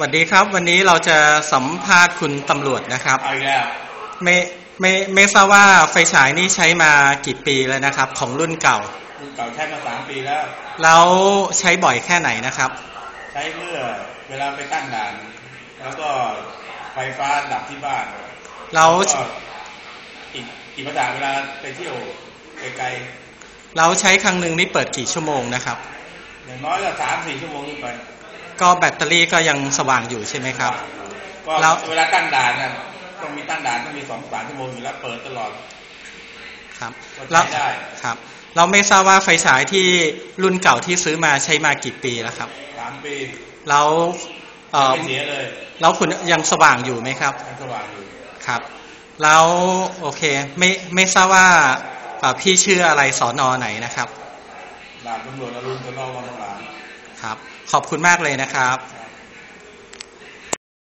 สวัสดีครับ วันนี้เราจะสัมภาษณ์คุณตำรวจนะครับเอาอีกแล้วไม่ไม่ไม่ทราบว่าไฟฉายนี่ใช้มากี่ปีแล้วนะครับ ของรุ่นเก่า รุ่นเก่าใช้มาสามปีแล้วแล้วใช้บ่อยแค่ไหนนะครับ ใช้เมื่อเวลาไปตั้งด่าน แล้วก็ไฟฟ้าดับที่บ้านแล้วก็อีกกี่ภาษาเวลาไปเที่ยวไกลแล้วใช้ครั้งหนึ่งนี่เปิดกี่ชั่วโมงนะครับๆอย่างน้อยก็สามสี่ชั่วโมงขึ้นไป ก็แบตเตอรี่ก็ยังสว่างอยู่ใช่ไหมครับก็แล้วเวลาตั้งด่านน่ะต้องมีตั้งด่านต้องมีสองสามชั่วโมงอยู่แล้วเปิดตลอด ครับก็แล้วใช้ได้ครับ เราไม่ทราบว่าไฟฉายที่รุ่นเก่าที่ซื้อมาใช้มากี่ปีแล้วครับสามปีแล้วเอ่อไม่เสียเลยแล้วคุณยังสว่างอยู่ไหมครับยังสว่างอยู่ครับ แล้วโอเคไม่ไม่ทราบว่าเอ่อพี่ชื่ออะไรสอนอไหนนะครับด่านตำรวจอรุณสนวังทองหลาง ครับ ขอบคุณมากเลยนะครับ